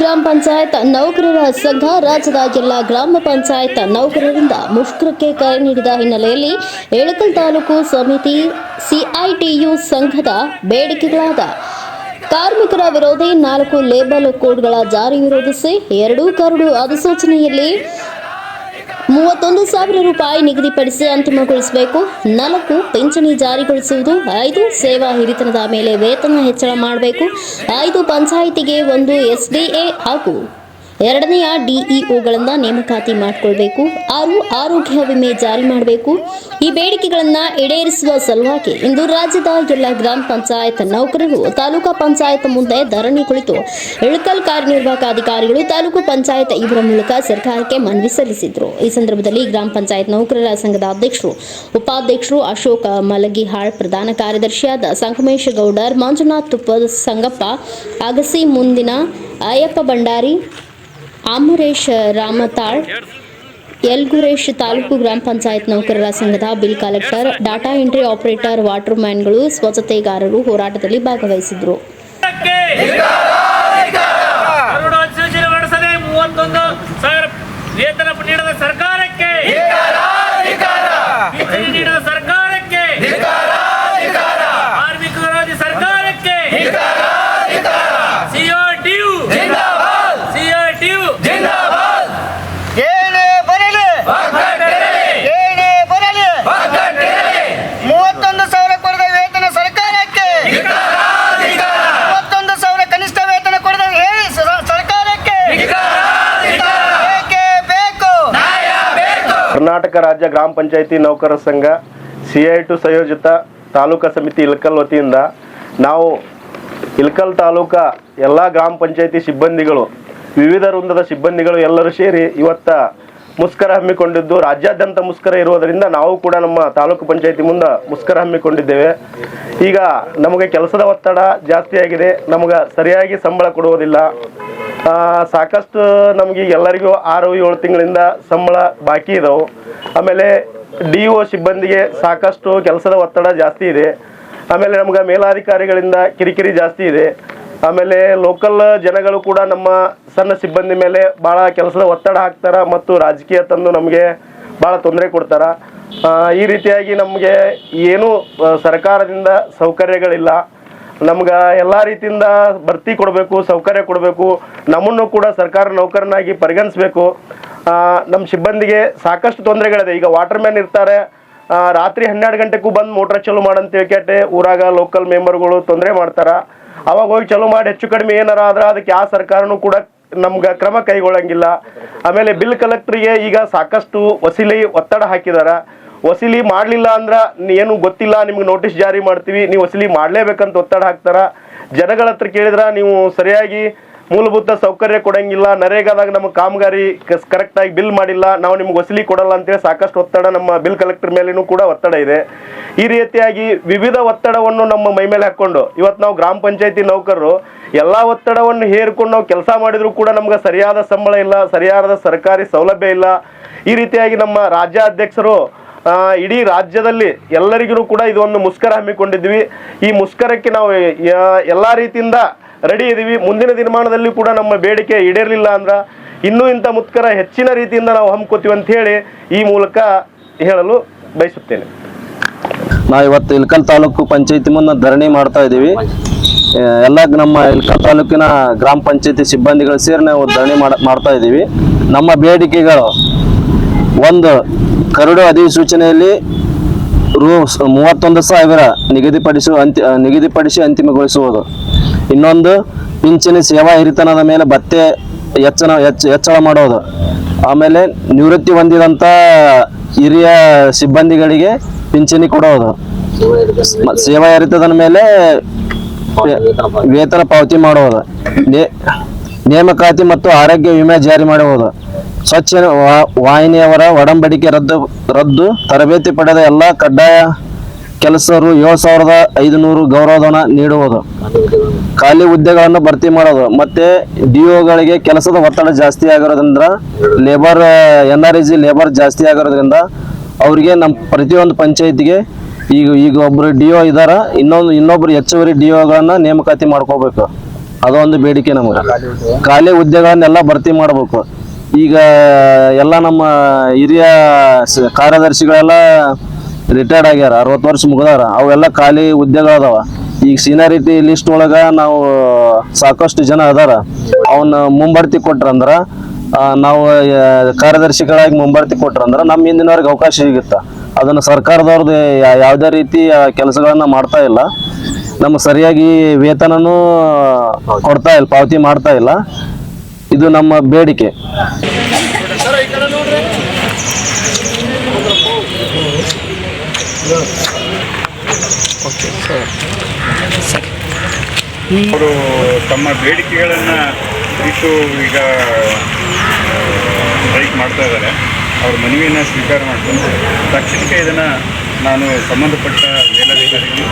ಗ್ರಾಮ ಪಂಚಾಯತ್ ನೌಕರರ ಸಂಘ ರಾಜ್ಯದ ಎಲ್ಲ ಗ್ರಾಮ ಪಂಚಾಯತ್ ನೌಕರರಿಂದ ಮುಷ್ಕರಕ್ಕೆ ಕರೆ ನೀಡಿದ ಹಿನ್ನೆಲೆಯಲ್ಲಿ ಏಳಕಲ್ ತಾಲೂಕು ಸಮಿತಿ ಸಿಐಟಿಯು ಸಂಘದ ಬೇಡಿಕೆಗಳಾದ ಕಾರ್ಮಿಕರ ವಿರೋಧಿ ನಾಲ್ಕು ಲೇಬಲ್ ಕೋಡ್ಗಳ ಜಾರಿ ವಿರೋಧಿಸಿ ಎರಡೂ ಕರಡು ಅಧಿಸೂಚನೆಯಲ್ಲಿ ಮೂವತ್ತೊಂದು ಸಾವಿರ ರೂಪಾಯಿ ನಿಗದಿಪಡಿಸಿ ಅಂತಿಮಗೊಳಿಸಬೇಕು. ನಾಲ್ಕು ಪಿಂಚಣಿ ಜಾರಿಗೊಳಿಸುವುದು, ಐದು ಸೇವಾ ಹಿರಿತನದ ಮೇಲೆ ವೇತನ ಹೆಚ್ಚಳ ಮಾಡಬೇಕು. ಐದು ಪಂಚಾಯಿತಿಗೆ ಒಂದು ಎಸ್ಡಿಎ ಹಾಗೂ ಎರಡನೆಯ ಡಿಇಒಗಳನ್ನು ನೇಮಕಾತಿ ಮಾಡಿಕೊಳ್ಬೇಕು. ಆರು ಆರೋಗ್ಯ ವಿಮೆ ಜಾರಿ ಮಾಡಬೇಕು. ಈ ಬೇಡಿಕೆಗಳನ್ನು ಈಡೇರಿಸುವ ಸಲುವಾಗಿ ಇಂದು ರಾಜ್ಯದ ಎಲ್ಲ ಗ್ರಾಮ ಪಂಚಾಯತ್ ನೌಕರರು ತಾಲೂಕಾ ಪಂಚಾಯತ್ ಮುಂದೆ ಧರಣಿ ಕುಳಿತು ಇಳಕಲ್ ಕಾರ್ಯನಿರ್ವಾಹಕ ಅಧಿಕಾರಿಗಳು ತಾಲೂಕು ಪಂಚಾಯತ್ ಇವರ ಮೂಲಕ ಸರ್ಕಾರಕ್ಕೆ ಮನವಿ ಸಲ್ಲಿಸಿದರು. ಈ ಸಂದರ್ಭದಲ್ಲಿ ಗ್ರಾಮ ಪಂಚಾಯತ್ ನೌಕರರ ಸಂಘದ ಅಧ್ಯಕ್ಷರು, ಉಪಾಧ್ಯಕ್ಷರು ಅಶೋಕ ಮಲಗಿಹಾಳ್, ಪ್ರಧಾನ ಕಾರ್ಯದರ್ಶಿಯಾದ ಸಂಗಮೇಶ ಗೌಡರ್, ಮಂಜುನಾಥ್ ತುಪ್ಪ ಸಂಗಪ್ಪ, ಅಗಸಿ ಮುಂದಿನ ಅಯ್ಯಪ್ಪ ಭಂಡಾರಿ ಅಮರೇಶ್ ರಾಮತಾಳ್ ಯಲ್ಗುರೇಶ್ ತಾಲೂಕು ಗ್ರಾಮ ಪಂಚಾಯತ್ ನೌಕರರ ಸಂಘದ bill collector data entry operator water ಮ್ಯಾನ್ಗಳು ಸ್ವಚ್ಛತೆಗಾರರು ಹೋರಾಟದಲ್ಲಿ ಭಾಗವಹಿಸಿದ್ರು. ನೀಡದ ಸರ್ಕಾರಕ್ಕೆ ಪಿಂಚಣಿ ನೀಡದ ಸರ್ಕಾರಕ್ಕೆ ಕಾರ್ಮಿಕ ವಿರೋಧಿ ಸರ್ಕಾರಕ್ಕೆ ಸಿಒಟಿಯು ಸಿಒಟಿಯು ಏನೇ ಬರಲಿ ಏನೇ ಬರಲಿ? ಮೂವತ್ತೊಂದು ಸಾವಿರ ಕೊಡದ ವೇತನ ಸರ್ಕಾರಕ್ಕೆ. ಮೂವತ್ತೊಂದು ಸಾವಿರ ಕನಿಷ್ಠ ವೇತನ ಕೊಡದ ಹೇಳಿ ಸ- ಸರ್ಕಾರಕ್ಕೆ. ಬೇಕೇ? ಬೇಕು. ಕರ್ನಾಟಕ ರಾಜ್ಯ ಗ್ರಾಮ ಪಂಚಾಯಿತಿ ನೌಕರರ ಸಂಘ ಸಿ ಐ ಟು ಸಂಯೋಜಿತ ತಾಲೂಕಾ ಸಮಿತಿ ಇಳಕಲ್ ವತಿಯಿಂದ ನಾವು ಇಳಕಲ್ ತಾಲೂಕಾ ಎಲ್ಲ ಗ್ರಾಮ ಪಂಚಾಯಿತಿ ಸಿಬ್ಬಂದಿಗಳು ವಿವಿಧ ವೃಂದದ ಸಿಬ್ಬಂದಿಗಳು ಎಲ್ಲರೂ ಸೇರಿ ಇವತ್ತ ಮುಸ್ಕರ ಹಮ್ಮಿಕೊಂಡಿದ್ದು, ರಾಜ್ಯಾದ್ಯಂತ ಮುಷ್ಕರ ಇರುವುದರಿಂದ ನಾವು ಕೂಡ ನಮ್ಮ ತಾಲೂಕು ಪಂಚಾಯತಿ ಮುಂದೆ ಮುಷ್ಕರ ಹಮ್ಮಿಕೊಂಡಿದ್ದೇವೆ. ಈಗ ನಮಗೆ ಕೆಲಸದ ಒತ್ತಡ ಜಾಸ್ತಿ ಆಗಿದೆ. ನಮಗೆ ಸರಿಯಾಗಿ ಸಂಬಳ ಕೊಡುವುದಿಲ್ಲ. ಸಾಕಷ್ಟು ನಮಗೆ ಎಲ್ಲರಿಗೂ ಆರು ಏಳು ತಿಂಗಳಿಂದ ಸಂಬಳ ಬಾಕಿ ಇದಾವೆ. ಆಮೇಲೆ ಡಿ ಒ ಸಿಬ್ಬಂದಿಗೆ ಸಾಕಷ್ಟು ಕೆಲಸದ ಒತ್ತಡ ಜಾಸ್ತಿ ಇದೆ. ಆಮೇಲೆ ನಮ್ಗೆ ಮೇಲಾಧಿಕಾರಿಗಳಿಂದ ಕಿರಿಕಿರಿ ಜಾಸ್ತಿ ಇದೆ. ಆಮೇಲೆ ಲೋಕಲ್ ಜನಗಳು ಕೂಡ ನಮ್ಮ ಸಣ್ಣ ಸಿಬ್ಬಂದಿ ಮೇಲೆ ಭಾಳ ಕೆಲಸದ ಒತ್ತಡ ಹಾಕ್ತಾರ ಮತ್ತು ರಾಜಕೀಯ ತಂದು ನಮಗೆ ಭಾಳ ತೊಂದರೆ ಕೊಡ್ತಾರ. ಈ ರೀತಿಯಾಗಿ ನಮಗೆ ಏನೂ ಸರ್ಕಾರದಿಂದ ಸೌಕರ್ಯಗಳಿಲ್ಲ. ನಮ್ಗೆ ಎಲ್ಲ ರೀತಿಯಿಂದ ಭರ್ತಿ ಕೊಡಬೇಕು, ಸೌಕರ್ಯ ಕೊಡಬೇಕು. ನಮ್ಮನ್ನು ಕೂಡ ಸರ್ಕಾರ ನೌಕರನಾಗಿ ಪರಿಗಣಿಸಬೇಕು. ನಮ್ಮ ಸಿಬ್ಬಂದಿಗೆ ಸಾಕಷ್ಟು ತೊಂದರೆಗಳಿದೆ. ಈಗ ವಾಟರ್ ಮ್ಯಾನ್ ಇರ್ತಾರೆ. ರಾತ್ರಿ ಹನ್ನೆರಡು ಗಂಟೆಗೂ ಬಂದು ಮೋಟ್ರ್ ಚಾಲೂ ಮಾಡಂತ ಕೇಳ್ಕೆಟ್ಟೆ ಊರಾಗ ಲೋಕಲ್ ಮೆಂಬರ್ಗಳು ತೊಂದರೆ ಮಾಡ್ತಾರ. ಅವಾಗ ಹೋಗಿ ಚಲೋ ಮಾಡಿ ಹೆಚ್ಚು ಕಡಿಮೆ ಏನಾರ ಆದ್ರೆ ಅದಕ್ಕೆ ಯಾವ ಸರ್ಕಾರನೂ ಕೂಡ ನಮ್ಗೆ ಕ್ರಮ ಕೈಗೊಳ್ಳಂಗಿಲ್ಲ. ಆಮೇಲೆ ಬಿಲ್ ಕಲೆಕ್ಟ್ರಿಗೆ ಈಗ ಸಾಕಷ್ಟು ವಸೀಲಿ ಒತ್ತಡ ಹಾಕಿದಾರ. ವಸೂಲಿ ಮಾಡಲಿಲ್ಲ ಅಂದ್ರೆ ಏನು ಗೊತ್ತಿಲ್ಲ, ನಿಮ್ಗೆ ನೋಟಿಸ್ ಜಾರಿ ಮಾಡ್ತೀವಿ, ನೀವು ವಸೂಲಿ ಮಾಡಲೇಬೇಕಂತ ಒತ್ತಡ ಹಾಕ್ತಾರ. ಜನಗಳ ಹತ್ರ ಕೇಳಿದ್ರೆ ನೀವು ಸರಿಯಾಗಿ ಮೂಲಭೂತ ಸೌಕರ್ಯ ಕೊಡಂಗಿಲ್ಲ, ನರೇಗಾದಾಗ ನಮ್ಮ ಕಾಮಗಾರಿ ಕರೆಕ್ಟಾಗಿ ಬಿಲ್ ಮಾಡಿಲ್ಲ, ನಾವು ನಿಮ್ಗೆ ವಸೂಲಿ ಕೊಡಲ್ಲ ಅಂತೇಳಿ ಸಾಕಷ್ಟು ಒತ್ತಡ ನಮ್ಮ ಬಿಲ್ ಕಲೆಕ್ಟರ್ ಮೇಲೇನೂ ಕೂಡ ಒತ್ತಡ ಇದೆ. ಈ ರೀತಿಯಾಗಿ ವಿವಿಧ ಒತ್ತಡವನ್ನು ನಮ್ಮ ಮೈ ಮೇಲೆ ಹಾಕ್ಕೊಂಡು, ಇವತ್ತು ನಾವು ಗ್ರಾಮ ಪಂಚಾಯತಿ ನೌಕರರು, ಎಲ್ಲ ಒತ್ತಡವನ್ನು ಹೇರ್ಕೊಂಡು ನಾವು ಕೆಲಸ ಮಾಡಿದ್ರು ಕೂಡ ನಮ್ಗೆ ಸರಿಯಾದ ಸಂಬಳ ಇಲ್ಲ, ಸರಿಯಾದ ಸರ್ಕಾರಿ ಸೌಲಭ್ಯ ಇಲ್ಲ. ಈ ರೀತಿಯಾಗಿ ನಮ್ಮ ರಾಜ್ಯಾಧ್ಯಕ್ಷರು ಅಧ್ಯಕ್ಷರು ಇಡೀ ರಾಜ್ಯದಲ್ಲಿ ಎಲ್ಲರಿಗೂ ಕೂಡ ಇದೊಂದು ಮುಷ್ಕರ ಹಮ್ಮಿಕೊಂಡಿದ್ವಿ. ಈ ಮುಷ್ಕರಕ್ಕೆ ನಾವು ಎಲ್ಲ ರೀತಿಯಿಂದ ರೆಡಿ ಇದ್ದೀವಿ ಮುಂದಿನ ದಿನಮಾನದಲ್ಲಿ ಕೂಡ ನಮ್ಮ ಬೇಡಿಕೆ ಈಡೇರಲಿಲ್ಲ ಅಂದ್ರೆ ಇನ್ನೂ ಇಂಥ ಮುತ್ಕರ ಹೆಚ್ಚಿನ ರೀತಿಯಿಂದ ನಾವು ಹಮ್ಕೋತೀವಿ ಅಂತ ಈ ಮೂಲಕ ಹೇಳಲು ಬಯಸುತ್ತೇನೆ. ನಾವು ಇವತ್ತು ಇಲ್ಕಲ್ ತಾಲೂಕು ಪಂಚಾಯತಿ ಮುಂದೆ ಧರಣಿ ಮಾಡ್ತಾ ಇದ್ದೀವಿ ಎಲ್ಲ ನಮ್ಮ ಇಲ್ಕಲ್ ತಾಲೂಕಿನ ಗ್ರಾಮ ಪಂಚಾಯತಿ ಸಿಬ್ಬಂದಿಗಳು ಸೇರಿ ನಾವು ಧರಣಿ ಮಾಡ- ಮಾಡ್ತಾ ಇದ್ದೀವಿ ನಮ್ಮ ಬೇಡಿಕೆಗಳು ಒಂದು ಕರಡು ಅಧಿಸೂಚನೆಯಲ್ಲಿ ರು ಮೂವತ್ತೊಂದು ಸಾವಿರ ನಿಗದಿಪಡಿಸುವ ಅಂತಿ ನಿಗದಿಪಡಿಸಿ ಅಂತಿಮಗೊಳಿಸುವುದು. ಇನ್ನೊಂದು, ಪಿಂಚಣಿ ಸೇವಾ ಹಿರಿತನದ ಮೇಲೆ ಭತ್ತೆ ಹೆಚ್ಚಳ ಹೆಚ್ಚ, ಹೆಚ್ಚಳ ಮಾಡೋದು. ಆಮೇಲೆ ನಿವೃತ್ತಿ ಹೊಂದಿದಂಥ ಹಿರಿಯ ಸಿಬ್ಬಂದಿಗಳಿಗೆ ಪಿಂಚಣಿ ಕೊಡೋದು. ಸೇವಾ ಹಿರಿತದ ಮೇಲೆ ವೇತನ ಪಾವತಿ ಮಾಡುವುದು ನೇ- ನೇಮಕಾತಿ ಮತ್ತು ಆರೋಗ್ಯ ವಿಮೆ ಜಾರಿ ಮಾಡುವುದು. ಸ್ವಚ್ಛ ವಾಹಿನಿಯವರ ಒಡಂಬಡಿಕೆ ರದ್ದು ರದ್ದು, ತರಬೇತಿ ಪಡೆದ ಎಲ್ಲ ಕಡ್ಡಾಯ ಕೆಲಸರು ಏಳು ಸಾವಿರದ ಐದುನೂರು ಗೌರವಧನ ನೀಡುವುದು. ಖಾಲಿ ಹುದ್ದೆಗಳನ್ನು ಭರ್ತಿ ಮಾಡೋದು. ಮತ್ತೆ ಡಿಒಗಳಿಗೆ ಕೆಲಸದ ಒತ್ತಡ ಜಾಸ್ತಿ ಆಗಿರೋದ್ರಿಂದ ಲೇಬರ್ ಎನ್ ಆರ್ ಲೇಬರ್ ಜಾಸ್ತಿ ಆಗಿರೋದ್ರಿಂದ ಅವ್ರಿಗೆ ನಮ್ಮ ಪ್ರತಿಯೊಂದು ಪಂಚಾಯತಿಗೆ ಈಗ ಈಗ ಒಬ್ಬರು ಡಿ ಒ ಇದಾರ, ಇನ್ನೊಂದು, ಇನ್ನೊಬ್ರು ಹೆಚ್ಚುವರಿ ಡಿ ಒಗಳನ್ನ ನೇಮಕಾತಿ ಮಾಡ್ಕೋಬೇಕು. ಅದೊಂದು ಬೇಡಿಕೆ ನಮಗೆ. ಖಾಲಿ ಹುದ್ದೆಗಳನ್ನೆಲ್ಲ ಭರ್ತಿ ಮಾಡಬೇಕು. ಈಗ ಎಲ್ಲ ನಮ್ಮ ಹಿರಿಯ ಕಾರ್ಯದರ್ಶಿಗಳೆಲ್ಲ ರಿಟೈರ್ಡ್ ಆಗ್ಯಾರ, ಅರವತ್ತು ವರ್ಷ ಮುಗಿದಾರ ಅವೆಲ್ಲ ಖಾಲಿ ಹುದ್ದೆಗಳದಾವ ಈಗ ಸೀನಿಯಾರಿಟಿ ಲಿಸ್ಟ್ ಒಳಗ ನಾವು ಸಾಕಷ್ಟು ಜನ ಅದಾರ. ಅವನ್ನ ಮುಂಬಡ್ತಿ ಕೊಟ್ರಂದ್ರ ನಾವು ಕಾರ್ಯದರ್ಶಿಗಳಾಗಿ ಮುಂಬಡ್ತಿ ಕೊಟ್ರಂದ್ರ ನಮ್ಮ ಹಿಂದಿನವ್ರಿಗೆ ಅವಕಾಶ ಸಿಗುತ್ತ. ಅದನ್ನ ಸರ್ಕಾರದವ್ರದ್ದು ಯಾವುದೇ ರೀತಿ ಕೆಲಸಗಳನ್ನು ಮಾಡ್ತಾ ಇಲ್ಲ. ನಮ್ಗೆ ಸರಿಯಾಗಿ ವೇತನನೂ ಕೊಡ್ತಾ ಇಲ್ಲ, ಪಾವತಿ ಮಾಡ್ತಾ ಇಲ್ಲ. ಇದು ನಮ್ಮ ಬೇಡಿಕೆ. ಅವರು ತಮ್ಮ ಬೇಡಿಕೆಗಳನ್ನು ಇಟ್ಟು ಈಗ ಸ್ಟ್ರೈಕ್ ಮಾಡ್ತಾ ಇದ್ದಾರೆ. ಅವ್ರ ಮನವಿಯನ್ನು ಸ್ವೀಕಾರ ಮಾಡ್ಕೊಂಡು ತಕ್ಷಣಕ್ಕೆ ಇದನ್ನ ನಾನು ಸಂಬಂಧಪಟ್ಟ ಮೇಲಧಿಕಾರಿಗಳಿಗೆ